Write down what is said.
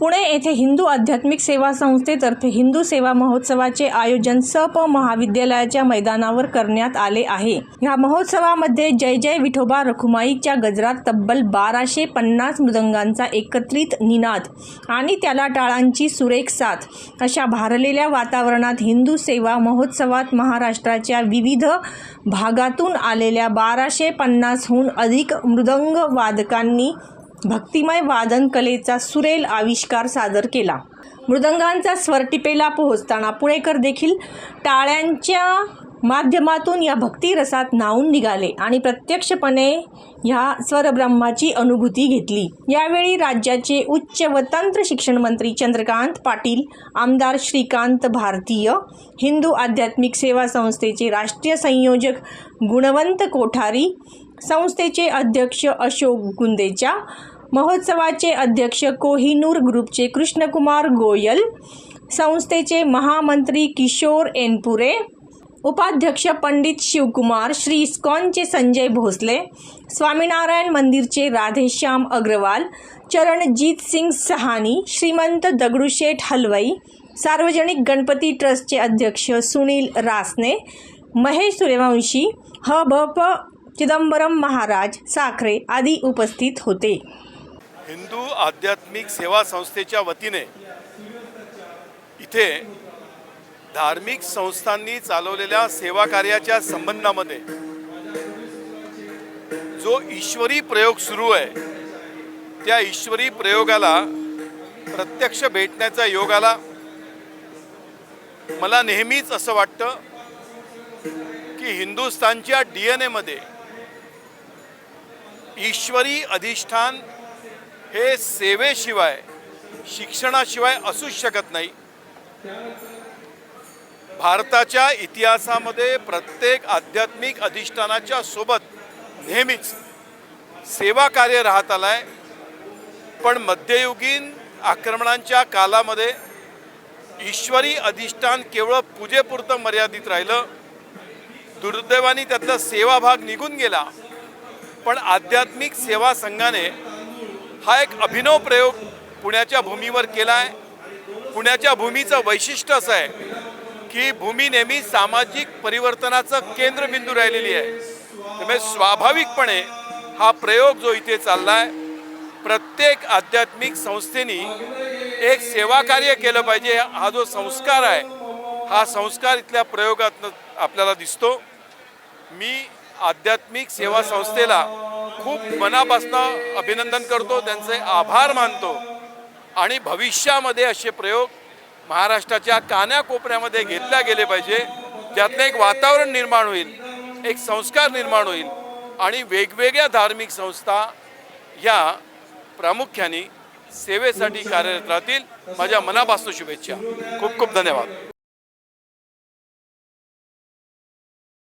पुणे येथे हिंदू आध्यात्मिक सेवा संस्थेतर्फे हिंदू सेवा महोत्सवाचे आयोजन सप महाविद्यालयाच्या मैदानावर करण्यात आले आहे. या महोत्सवामध्ये जय जय विठोबा रखुमाईच्या गजरात तब्बल बाराशे पन्नास मृदंगांचा एकत्रित निनाद आणि त्याला टाळांची सुरेख साथ. अशा भारलेल्या वातावरणात हिंदू सेवा महोत्सवात महाराष्ट्राच्या विविध भागातून आलेल्या बाराशे पन्नासहून अधिक मृदंग वादकांनी भक्तिमय वादन कलेचा सुरेल आविष्कार सादर केला. मृदंगांचा स्वर टिपेला पोहोचताना पुणेकर देखील टाळ्यांच्या माध्यमातून या भक्तिरसात न्हावून निघाले आणि प्रत्यक्षपणे ह्या स्वरब्रह्माची अनुभूती घेतली. यावेळी राज्याचे उच्च व तंत्र शिक्षण मंत्री चंद्रकांत पाटील आमदार श्रीकांत भारतीय हिंदू आध्यात्मिक सेवा संस्थेचे राष्ट्रीय संयोजक गुणवंत कोठारी संस्थेचे अध्यक्ष अशोक गुंदेचा महोत्सवाचे अध्यक्ष कोहिनूर ग्रुपचे कृष्णकुमार गोयल संस्थेचे महामंत्री किशोर एनपुरे उपाध्यक्ष पंडित शिवकुमार श्री इस्कॉनचे संजय भोसले स्वामीनारायण मंदिरचे राधेश्याम अग्रवाल चरणजीत सिंग सहानी श्रीमंत दगडूशेठ हलवाई सार्वजनिक गणपती ट्रस्टचे अध्यक्ष सुनील रासने महेश सूर्यवंशी ह भ प चिदंबरम महाराज साखरे आदी उपस्थित होते. हिंदू आध्यात्मिक सेवा संस्थेच्या वतीने इथे धार्मिक संस्थांनी चालवलेल्या सेवा कार्याच्या संबंधामध्ये जो ईश्वरी प्रयोग सुरू आहे त्या ईश्वरी प्रयोगाला प्रत्यक्ष भेटण्याचा योग आला मला नेहमीच असं वाटतं की हिंदुस्थानच्या डी एन एमध्ये ईश्वरी अधिष्ठान हे सेवेशिवाय शिक्षणाशिवाय असूच शकत नाही. भारताच्या इतिहासामध्ये प्रत्येक आध्यात्मिक अधिष्ठानाच्या सोबत नेहमीच सेवा कार्य राहत आलाय. पण मध्ययुगीन आक्रमणांच्या कालामध्ये ईश्वरी अधिष्ठान केवळ पूजेपुरतं मर्यादित राहिलं. दुर्दैवाने त्यातला सेवाभाग निघून गेला. पण आध्यात्मिक सेवा संघाने हा एक अभिनव प्रयोग पुण्याच्या भूमीवर केला आहे पुण्याच्या भूमीचं वैशिष्ट्य असं आहे की भूमी नेहमी सामाजिक परिवर्तनाचं केंद्रबिंदू राहिलेली आहे. त्यामुळे स्वाभाविकपणे हा प्रयोग जो इथे चालला आहे प्रत्येक आध्यात्मिक संस्थेनी एक सेवा कार्य केलं पाहिजे. हा जो संस्कार आहे हा संस्कार इथल्या प्रयोगातनं आपल्याला दिसतो. मी आध्यात्मिक सेवा संस्थेला खूप मनापासून अभिनंदन करतो त्यांचे आभार मानतो. आणि भविष्यामध्ये असे प्रयोग महाराष्ट्राच्या कानाकोपऱ्यामध्ये घेतल्या गेले पाहिजे ज्यातनं एक वातावरण निर्माण होईल एक संस्कार निर्माण होईल आणि वेगवेगळ्या धार्मिक संस्था या प्रामुख्याने सेवेसाठी कार्यरत राहतील. माझ्या मनापासून शुभेच्छा. खूप खूप धन्यवाद.